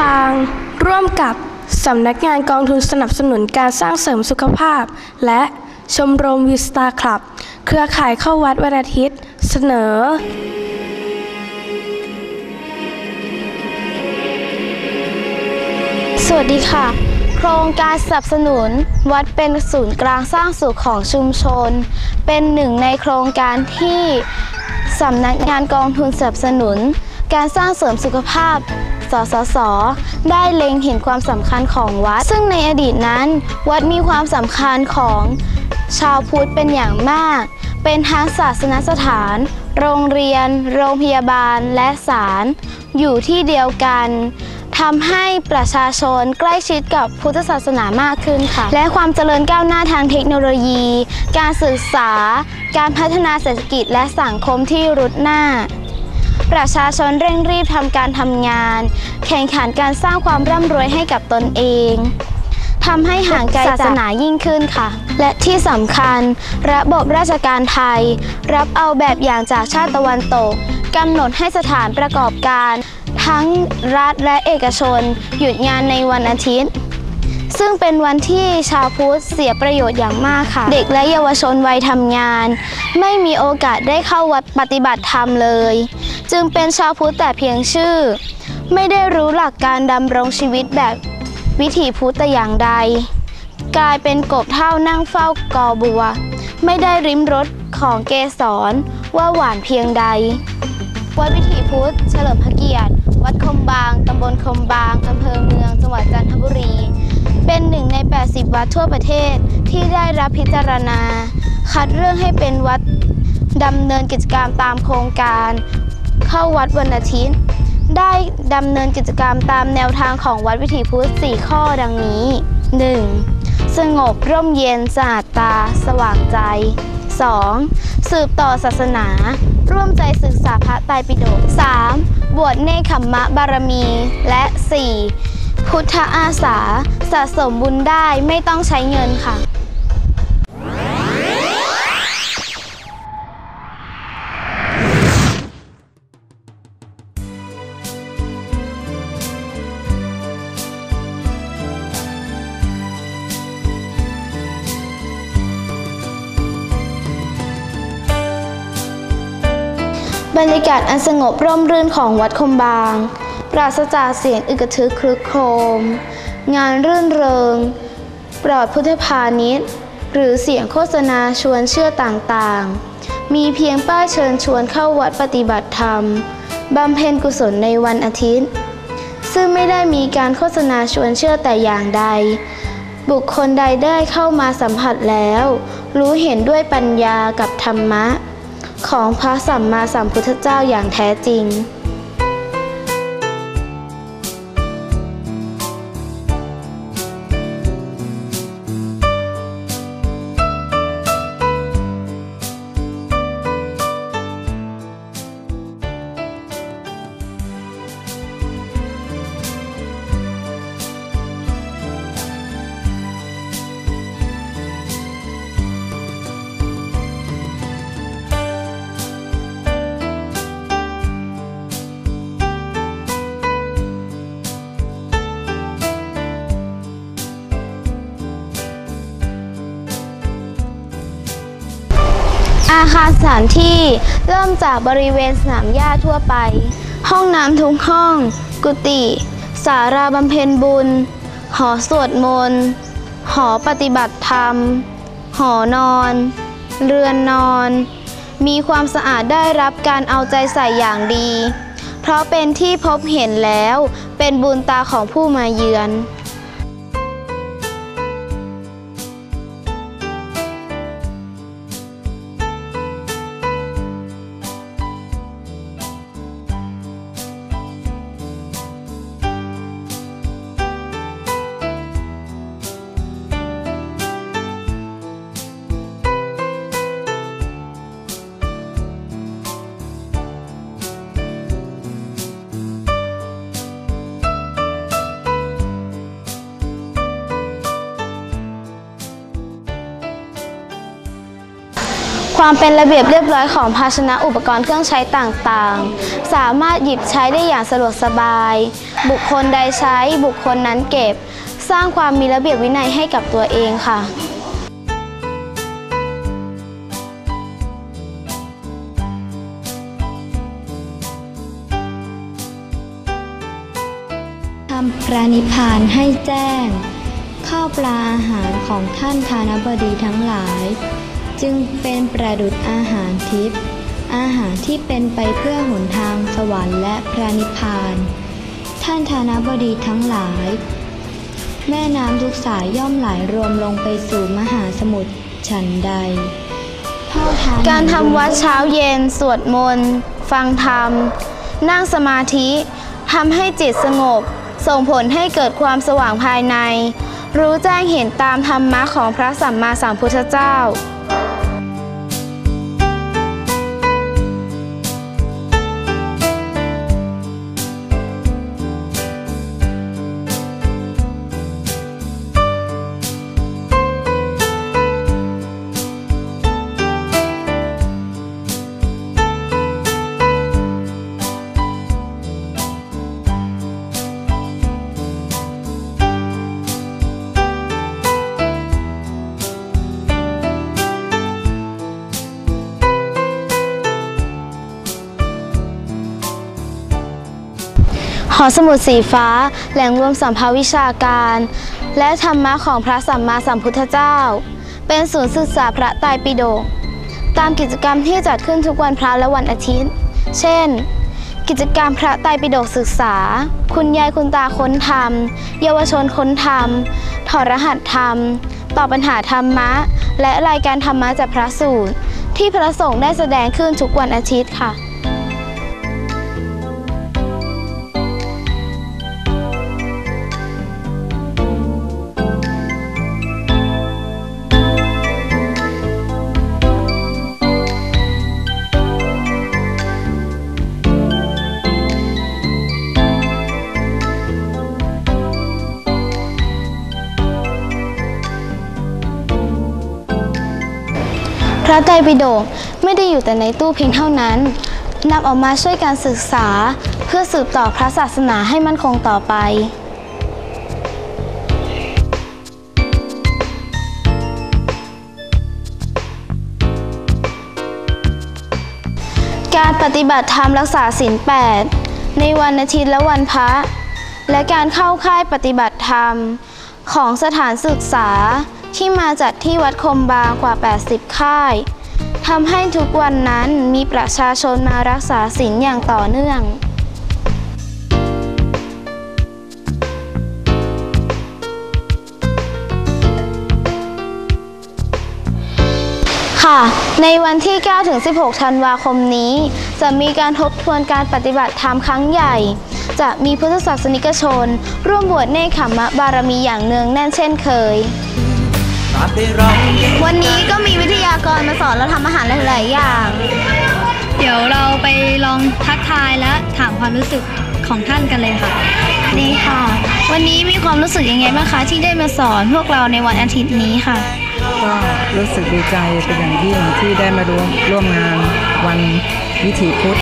บาง ร่วมกับสำนักงานกองทุนสนับสนุนการสร้างเสริมสุขภาพ และชมรมวิสตาคลับ เครือข่ายเข้าวัดวันอาทิตย์ เสนอ สวัสดีค่ะ โครงการสนับสนุนวัดเป็นศูนย์กลางสร้างสุขของชุมชน เป็นหนึ่งในโครงการที่สำนักงานกองทุนสนับสนุน การสร้างเสริมสุขภาพ สสส ได้เล็งเห็นความสำคัญของวัด ซึ่งในอดีตนั้น วัดมีความสำคัญของชาวพุทธเป็นอย่างมาก เป็นทั้งศาสนสถาน โรงเรียน โรงพยาบาล และศาล อยู่ที่เดียวกันทำให้ประชาชนใกล้ชิดกับพุทธศาสนามากขึ้นค่ะ และความเจริญก้าวหน้าทางเทคโนโลยี การศึกษา การพัฒนาเศรษฐกิจและสังคมที่รุดหน้า ประชาชนเร่งรีบทำการทำงาน แข่งขันการสร้างความร่ำรวยให้กับตนเองทำให้ห่างไกลศาสนายิ่งขึ้นค่ะ และที่สำคัญ ระบบราชการไทย รับเอาแบบอย่างจากชาติตะวันตกกำหนดให้สถานประกอบการ ทั้งรัฐและเอกชน หยุดงานในวันอาทิตย์ ซึ่งเป็นวันที่ชาวพุทธเสียประโยชน์อย่างมากค่ะ เด็กและเยาวชนวัยทำงาน ไม่มีโอกาสได้เข้าวัดปฏิบัติธรรมเลย จึงเป็นชาวพุทธแต่เพียงชื่อ ไม่ได้รู้หลักการดำรงชีวิตแบบวิถีพุทธแต่อย่างใด กลายเป็นกบเท่านั่งเฝ้ากอบัว ไม่ได้ริมรสของเกสรว่าหวานเพียงใด วัดวิถีพุทธเฉลิมพระเกียรติ วัดคมบาง ตำบลคมบางอำเภอเมือง จังหวัดจันทบุรี เป็นหนึ่งใน 80 วัดทั่วประเทศที่ได้รับพิจารณา คัดเรื่องให้เป็นวัดดำเนินกิจกรรมตามโครงการ เข้าวัดวันอาทิตย์ ได้ดำเนินกิจกรรมตามแนวทางของวัดวิถีพุทธ 4 ข้อดังนี้ 1. สงบร่มเย็นสะอาดตา สว่างใจ 2. สืบต่อศาสนา ร่วมใจศึกษาพระไตรปิฎก 3. บวชเนคขมมะบารมี และ 4. พุทธอาสาสะสมบุญได้ไม่ต้องใช้เงินค่ะ บรรยากาศอันสงบร่มรื่นของวัดคมบาง ปราศจากเสียงอึกระทึกครึกโครม งานรื่นเริง ปลอดพุทธพาณิชย์ หรือเสียงโฆษณาชวนเชื่อต่างๆ มีเพียงป้ายเชิญชวนเข้าวัดปฏิบัติธรรมบำเพ็ญกุศลในวันอาทิตย์ ซึ่งไม่ได้มีการโฆษณาชวนเชื่อแต่อย่างใด บุคคลใดได้เข้ามาสัมผัสแล้ว รู้เห็นด้วยปัญญากับธรรมะ ของพระสัมมาสัมพุทธเจ้าอย่างแท้จริง อาคารสถานที่เริ่มจากบริเวณสนามหญ้าทั่วไป ห้องน้ำทุกห้อง กุฏิสาราบำเพ็ญบุญ หอสวดมนต์ หอปฏิบัติธรรม หอนอน เรือนนอน มีความสะอาดได้รับการเอาใจใส่อย่างดี เพราะเป็นที่พบเห็นแล้วเป็นบุญตาของผู้มาเยือน ความเป็นระเบียบเรียบร้อยของภาชนะอุปกรณ์เครื่องใช้ต่างๆ สามารถหยิบใช้ได้อย่างสะดวกสบาย บุคคลใดใช้บุคคลนั้นเก็บ สร้างความมีระเบียบวินัยให้กับตัวเองค่ะทำพระนิพพานให้แจ้ง ข้าวปลาอาหารของท่านทานบดีทั้งหลาย จึงเป็นประดุจอาหารทิพย์อาหารที่เป็นไปเพื่อหนทางสวรรค์และพระนิพพาน ท่านทานบดีทั้งหลาย แม่น้ำทุกสายย่อมไหลรวมลงไปสู่มหาสมุทรฉันใด การทำวัดเช้าเย็นสวดมนต์ฟังธรรม นั่งสมาธิทำให้จิตสงบ ส่งผลให้เกิดความสว่างภายใน รู้แจ้งเห็นตามธรรมะของพระสัมมาสัมพุทธเจ้า หอสมุดสีฟ้า แหล่งรวมสัมภาวิชาการ และธรรมะของพระสัมมาสัมพุทธเจ้า เป็นศูนย์ศึกษาพระไตรปิฎกตามกิจกรรมที่จัดขึ้นทุกวันพระและวันอาทิตย์ เช่น กิจกรรมพระไตรปิฎกศึกษา คุณยายคุณตาค้นธรรม เยาวชนค้นธรรม ถอดรหัสธรรม ตอบปัญหาธรรมะ และรายการธรรมะจากพระสูตร ที่พระสงฆ์ได้แสดงขึ้นทุกวันอาทิตย์ค่ะ ระไตรปิฎกไม่ได้อยู่แต่ในตู้เพียงเท่านั้นนำออกมาช่วยการศึกษา เพื่อสืบต่อพระศาสนาให้มั่นคงต่อไปการปฏิบัติธรรมรักษาศีล8ในวันอาทิตย์และวันพระ และการเข้าค่ายปฏิบัติธรรมของสถานศึกษา ที่มาจัดที่วัดคมบางกว่า 80 ค่ายทำให้ทุกวันนั้นมีประชาชนมารักษาศีลอย่างต่อเนื่องค่ะในวันที่ 9 ถึง 16 ธันวาคมนี้ จะมีการทบทวนการปฏิบัติธรรมครั้งใหญ่ จะมีพุทธศาสนิกชน ร่วมบวชเนคขมะบารมีอย่างเนืองแน่นเช่นเคย วันนี้ก็มีวิทยากรมาสอนเราทำอาหารหลาย ๆ อย่าง เดี๋ยวเราไปลองทักทายและถามความรู้สึกของท่านกันเลยค่ะนี่ค่ะ วันนี้มีความรู้สึกยังไงบ้างคะที่ได้มาสอนพวกเราในวันอาทิตย์นี้ค่ะ ก็รู้สึกดีใจเป็นอย่างยิ่งที่ได้มาร่วมร่วมงานวันวิถีพุทธ